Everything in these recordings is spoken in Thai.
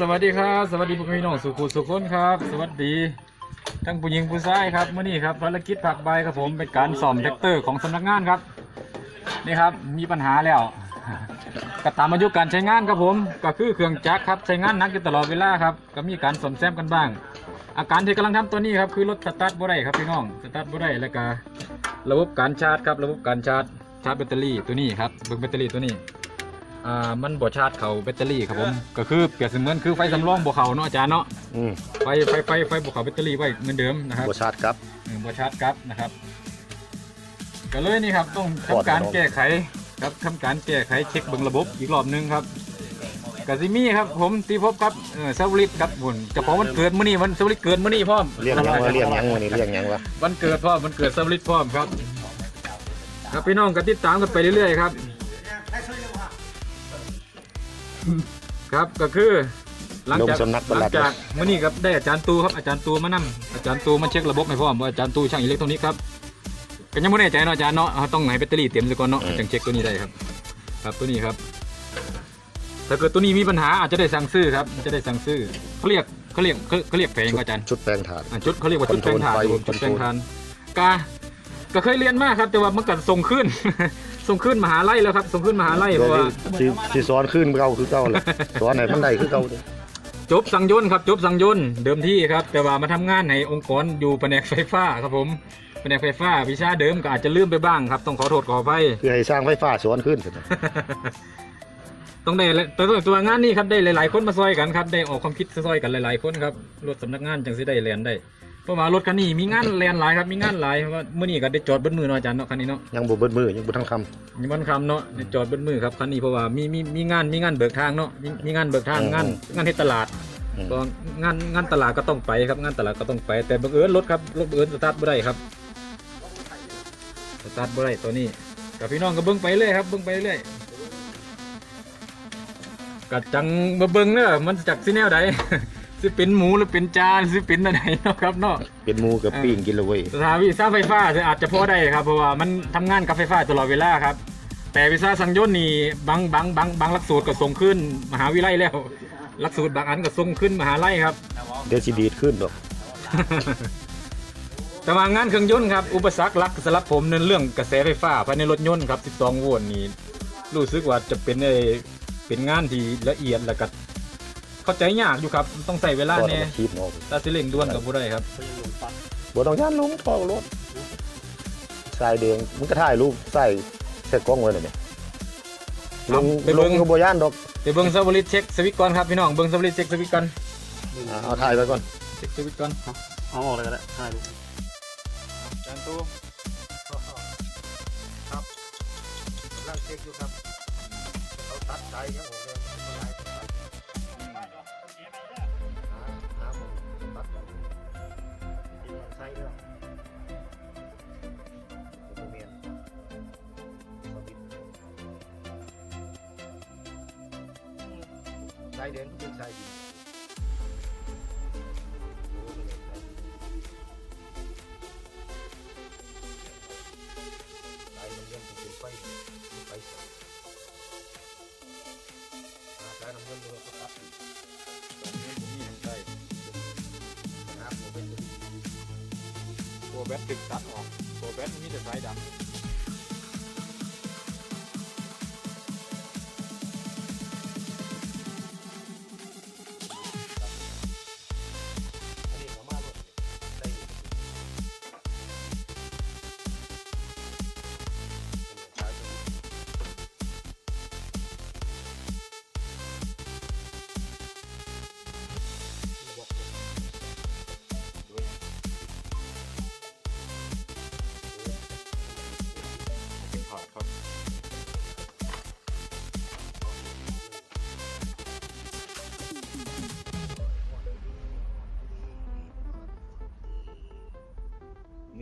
สวัสดีครับ สวัสดีพี่น้องสุขุสุขคนครับ สวัสดี ทั้งผู้หญิงผู้ชายครับเมื่อนี้ครับภารกิจผักใบครับผมเป็นการซ่อมแท็กเตอร์ของสำนักงานครับนี่ครับมีปัญหาแล้วก็ตามอายุการใช้งานครับผมก็คือเครื่องจักรครับใช้งานหนักอยู่ตลอดเวลาครับก็มีการซ่อมแซมกันบ้าง อาการที่กำลังทำตัวนี้ครับคือรถสตาร์ทบ่ได้ครับพี่น้องสตาร์ทบ่ได้แล้วก็ระบบการชาร์จครับระบบการชาร์จชาร์จแบตเตอรี่ตัวนี้ครับเบิ่งแบตเตอรี่ตัวนี้ อ่ามันบ่ชาร์จเข้าแบตเตอรี่ครับผม ก็คือเปรียบเสมือนคือไฟสำรองบ่เข้าเนาะอาจารย์เนาะอืมไฟไฟไฟไฟบ่เข้าแบตเตอรี่ไว้เหมือนเดิมนะครับบชาติครับเออบ่ชาร์จกลับนะครับ ก็เลยนี่ครับต้องถอดทำการออกแก้ไขครับทำการแก้ไขเช็คเบิ่งระบบอีกรอบหนึงครับกสิมีครับ ผมตีพบครับเออซาวลิตครับผมเจ้าของวันเกิดมื้อนี้วันซาวลิตเกิดมื้อนี้พร้อมเรียกยังวะเรียกยังวะนี่เรียกยังวะวันเกิดพร้อมวันเกิดซาวลิตพร้อมครับ ครับพี่น้องก็ติดตามกันไปเรื่อยๆครับ ครับก็คือ หลังจากลงสำนักหประหลัลังด จากมื่อนี้ครับได้อาจารย์ตูครับอาจารย์ตูมานํอาจารย์ตูมาเช็คระบบให้พร้อมว่าอาจารย์ตูช่างอิเล็กทรอนิกส์ครับก็ยังไม่แน่ใจเนาะอาจารย์เนาะเอาต้องให้แบตเตอรี่เต็มซะก่อนเนาะจึงเช็คตัวนี้ได้ครับ ครับตัวนี้ครับ ถ้าเกิดตัวนี้มีปัญหาอาจจะได้สั่งซื้อครับจะได้สั่งซื้อเขาเรียกเขาเรียกเขาเขาเรียกแผงครับอาจารย์ ชุดแปลงถาดอะชุดเขาเรียกว่าชุดแปลงถ่านคอนโทรลไฟครับผมชุดแปลงคอนโทรลถ่านกาก็เคยเรียนมากครับ แต่ว่ามันก็ส่งขึ้น ส่งขึ้นมหาลัยแล้วครับส่งขึ้นมหาลัยเพราะว่าที่ที่สอนขึ้นเก่าคือเก่าเลยสอนไหนมันได้คือเก่าเลยจบสังยนต์ครับจบสังยนต์เดิมที่ครับ แต่ว่ามาทำงานในองค์กรอยู่แผนกไฟฟ้าครับผมแผนกไฟฟ้าวิชาเดิมก็อาจจะลืมไปบ้างครับ ต้องขอโทษขออภัยคือให้สร้างไฟฟ้าสอนขึ้นสินะต้องได้ตัวตัวตัวงานนี้ครับได้หลาย ๆ คนมาซอยกันครับได้ออกความคิดซอยกันหลาย ๆ คนครับรถสำนักงานจังสิได้แลนได้ เพราะว่ารถคันนี้มีงานแลนหลายครับมีงานหลายเพราะว่าเมื่อนี้ก็ได้จอดเบนมือเนาะอาจารย์เนาะคันนี้เนาะยังบ่เบิดมือยังบ่ทั้งคมีวันคำเนาะได้จอดเบนมือครับคันนี้เพราะว่ามีมีมีงานมีงานเบิกทางเนาะมีมีงานเบิกทางงานงานที่ตลาดำอืมก็งานงานตลาดก็ต้องไปครับงานตลาดก็ต้องไป แต่บังเอิญรถครับรถบังเอิญสตาร์ทบ่ได้ครับสตาร์ทบ่ได้ตัวนี้กับพี่น้องก็เบิ่งไปเรื่อยครับเบิ่งไปเรื่อยกัดจังมาเบิ่งเนอะมันจากสิแนวใด สิเป็นหมูหรือเป็นจานสิเป็นอะไรเนาะครับเนาะเป็นหมูกับปิ้งกินและเว้ยสถานวิชาไฟฟ้าอาจจะพอได้ครับเพราะว่ามันทำงานกับไฟฟ้าตลอดเวลาครับ แต่วิชาสังยนต์นี่บางบางบางบางหลักสูตรก็ส่งขึ้น มหาวิทยาลัยแล้วหลักสูตรบางอันก็ส่งขึ้นมหาลัยครับเดี๋ยวสิดีดขึ้นดอกแต่ว่างานเครื่องยนต์ครับอุปสรรคหลักสำหรับผมในเรื่องกระแสไฟฟ้าภายในรถยนต์ครับ 12 โวลต์นี่รู้สึกว่าจะเป็นไอ้เป็นงานที่ละเอียดแล้วก็ เข้าใจยากอยู่ครับต้องใส่เวลาก็แน่ต้องคีบออกตาสิเร่งด่วนกับบ่ได้ครับบ่ต้องย่านลงทอกรถสายแดงมันก็ถ่ายรูปใส่ใส่กล้องไว้เลยเนี่ยลงไปลเบิ่งงก็บ่ย่านดอกไปเบิ่งสวิตช์เช็คสวิตช์ก่อนครับพี่น้องเบิ่งสวิตช์เช็คสวิตช์ก่อนอ่าเอาถ่ายไว้ก่อนเช็คสวิตช์ก่อนเอาออกเลยก็ได้ถ่ายรูปจานตู้ครับร่างเช็คอยู่ครับเขาตัดใจครับผม สายแดงก็เป็นสายดีโอ้ยสายดีสายน้ำเงินเป็นไฟไฟสองหา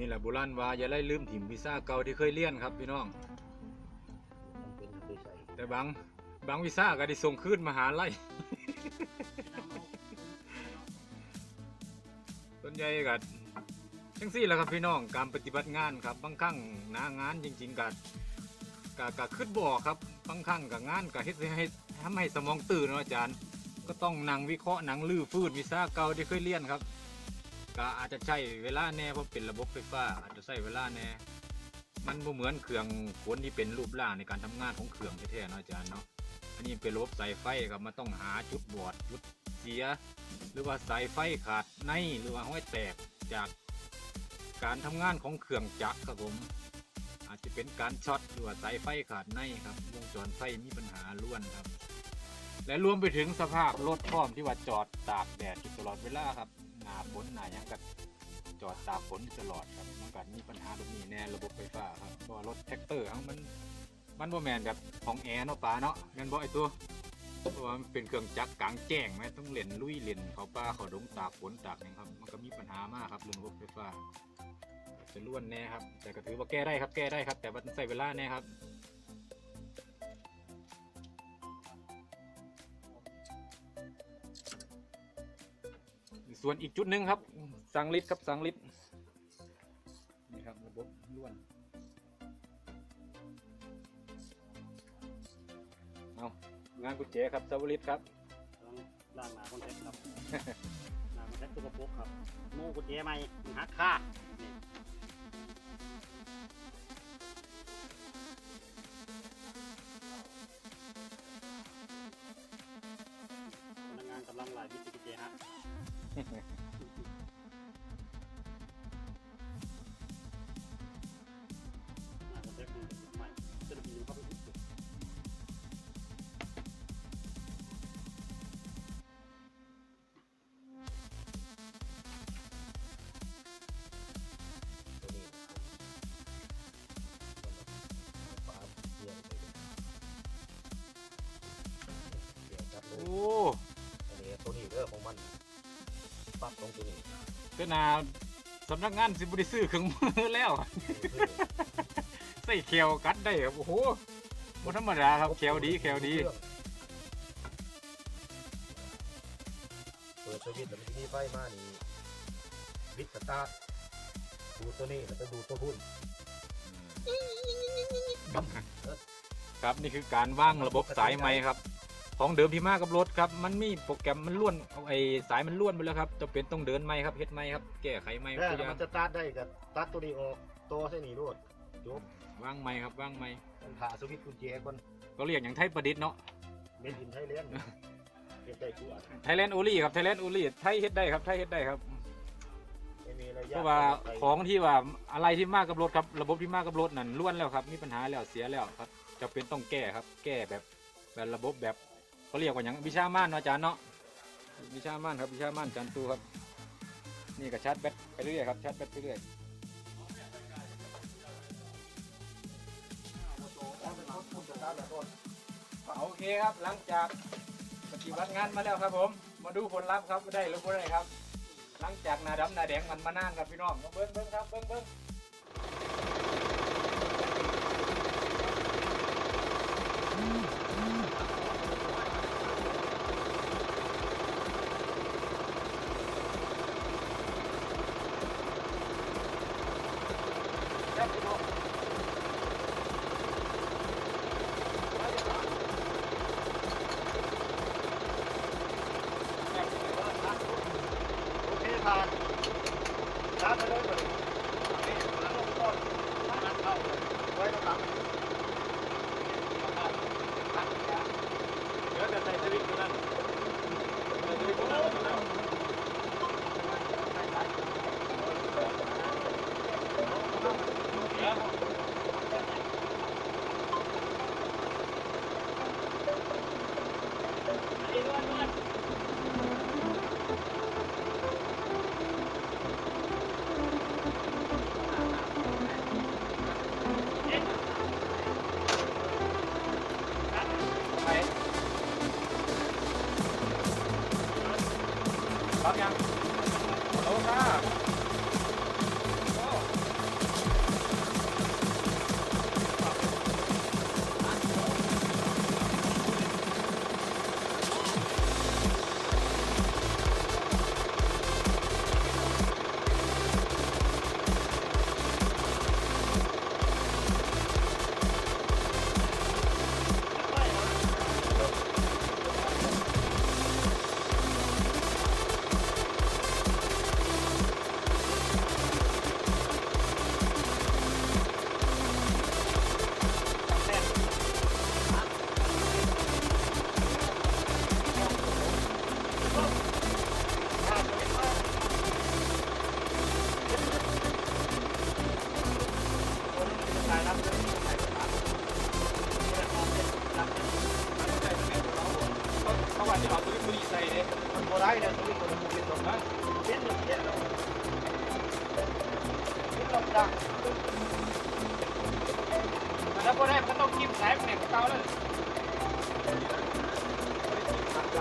นี่แหละโบราณว่าอย่าไล่ลืมถิ่มพิซซ่าเก่าที่เคยเลี่ยนครับพี่น้อง มันเป็นไปใส่แต่บางบางวีซ่าก็ได้ส่งคืนมหาลัย ส่วนใหญ่ก็จังสี่แหละครับพี่น้องการปฏิบัติงานครับบางครั้งหนางานจริง ๆก็ก็ก็ขึ้นบอกครับบางครั้งก็งานก็เฮ็ดให้ทำให้สมองตื่นเนาะอาจารย์ ก็ก็ต้องหนังวิเคราะห์หนังลื้อฟืดวิชาเก่าที่เคยเรียนครับ ก็อาจจะใช้เวลาแน่เพราะเป็นระบบไฟฟ้าอาจจะใช้เวลาแน่มันบ่เหมือนเครื่องกลที่เป็นรูปร่างในการทำงานของเครื่องแท้ๆเนาะอาจารย์เนาะอันนี้เป็นระบบสายไฟครับมันต้องหาจุดบอดจุดเสีย หรือว่าสายไฟขาดในหรือว่าห้อยแตกจากการทำงานของเครื่องจักรครับผม อาจจะเป็นการช็อตหรือว่าสายไฟขาดในครับวงจรไฟมีปัญหาล้วนครับ และรวมไปถึงสภาพรถพร้อมที่ว่าจอดตากแดดอยู่ตลอดเวลาครับ หนาฝนหนาหยังกับจอดตากฝนตลอดครับมันก็มีปัญหาแบบนี้แน่ระบบไฟฟ้าครับเพราะว่ารถแท็กเตอร์เขามันมันบ่แมนแบบของแอร์เนาะป้าเนาะแม่นบ่ไอตัวเพราะว่ามันเป็นเครื่องจักรกลางแจ้งไหมต้องเล่นลุยเล่นเขาป่าเขาดงตากฝนตากหยังครับ มันก็มีปัญหามากครับเรื่องระบบไฟฟ้าจะล้วนแน่ครับ แต่ก็ถือว่าแก้ได้ครับแก้ได้ครับ แต่ว่าใช้เวลาแน่ครับ ส่วนอีกจุดหนึ่งครับ สังลิตครับสังลิตนี่ครับระบบล้วนเอางานกุญแจครับสวลิตครับต้องล่างหนาคอนแทคครับหนาคอนแทคตัวกระปุกครับโม่กุญแจใหม่หักค่านี่พนักงานกำลังหลายวิธีกุญแจฮะ Ha ha ha. เจ้านาสำนักงานสิบริซื้อเครื่องมือแล้วนี่คือใส่เขียวกัดได้ครับโอ้โหบธรรมดาครับเขียวดีเขียวดีเปิดสวิตช์แล้วมันจะมีไฟมานี่วิดสตาร์ทดูตัวนี้แล้วก็ดูตัวหุ้นครับนี่คือการว่างระบบสายไม้ครับ ของเดิมที่มากับรถครับ มันมีโปรแกรมมันล้วนเอาไอ้สายมันล้วนไปแล้วครับจะเป็นต้องเดินไม้ครับเฮ็ดไม้ครับ แก้ไขไม้แล้วทุกอย่างมันจะตัดได้กับตัดตัวนี้ออกตัวเส้นนี้รวดจบว่างไม้ครับว่างไม้มันผ่าสวิตช์กุญแจก่อนก็เรียกอย่างไทยประดิษฐ์เนาะเมนอินไทยแลนด์เก็บได้ทุกอันไทยแลนด์โอลี่ครับไทยแลนด์โอลี่ไทยเฮ็ดได้ครับไทยเฮ็ดได้ครับไม่มีอะไรเพยากราะว่าของที่ว่าอะไรที่มากกับรถครับ ระบบที่มากกับรถนั่นล้วนแล้วครับมีปัญหาแล้วเสียแล้วครับจะเป็นต้องแก้ครับ แก้แบบแบบระบบแบบ เขาเรียกว่าอย่างวิชาม่านเนาะอาจารย์เนาะวิชาม่านครับวิชาม่านอาจารย์ตูครับ นี่ก็ชาร์จแบตไปเรื่อยครับชาร์จแบตไปเรื่อยโอเคครับหลังจากปฏิบัติงานมาแล้วครับผม มาดูผลลัพธ์ครับได้หรือไม่ได้ครับ หลังจากนาดำนาแดงมันมานานครับพี่น้องมาเบิ้งเบิ้งครับเบิ้งเบิ้งครับพี่น้องครับพี่น้องครับ โอเคผ่านชาร์จไปเลยก่อนนี่แล้วลงต้นร้านเข้าเลยไว้ตรงหลังเดี๋ยวจะใส่สวิตช์ตัวนั้น ไป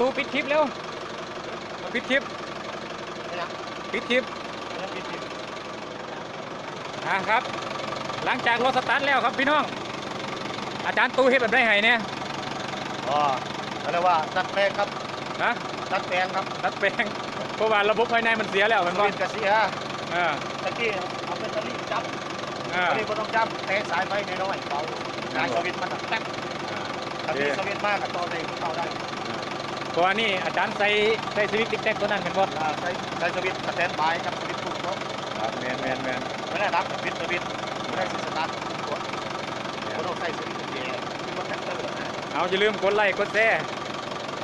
ตู้ปิดคลิปเร็วมาปิดคลิปพยายามปิดคลิปพยายามปิดปิดนะครับ หลังจากรถสตาร์ทแล้วครับพี่น้อง อาจารย์ตู้เฮ็ดแบบได้ไห้เนี่ยอ๋อเขาเรียกว่าตัดแปลงครับนะตัดแปลงครับตัดแปลงเพราะว่าระบบภายในมันเสียแล้วมันสก็วิตช์กระเสียเออตะกี้เอาเป็นตะลี่จับเออตะลี่ก็ต้องจับแตะสายไฟน้อยๆเบาสายสวิตช์มันแป๊บตะลี่สวิตช์มากกับต่อได้ก็ต่อได้ เพราะว่านี่อาจารย์ใส่ใส่สวิตช์ติ๊กแท็กตัวนั้นเป็นบออ่าใช้ใช้สวิตช์สแตนด์บายกับสวิตช์ถูกต้องครับแมนแมนแมนไม่ได้รับสวิตช์สวิตช์ไม่ได้สตาร์ทกดก็ต้องใช้สวิตช์เดียวที่มันแท็กเตอร์นะเอาอย่าลืมกดไลค์กดแชร์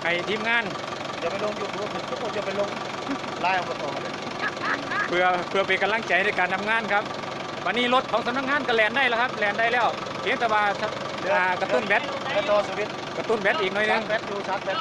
ให้ทีมงานอย่าไปลงยูทูบทุกคนจะไปลงไลน์อบตเลยเพื่อเพื่อเป็นกำลังใจในการทำงานครับ วันนี้รถของสำนักงานก็แลนได้แล้วครับแลนได้แล้วเพียงแต่ว่าอ่ากระตุ้นแบตแล้วต่อสวิตช์กระตุ้นแบตอีกหน่อยนึงชาร์จแบตดูชาร์จแบต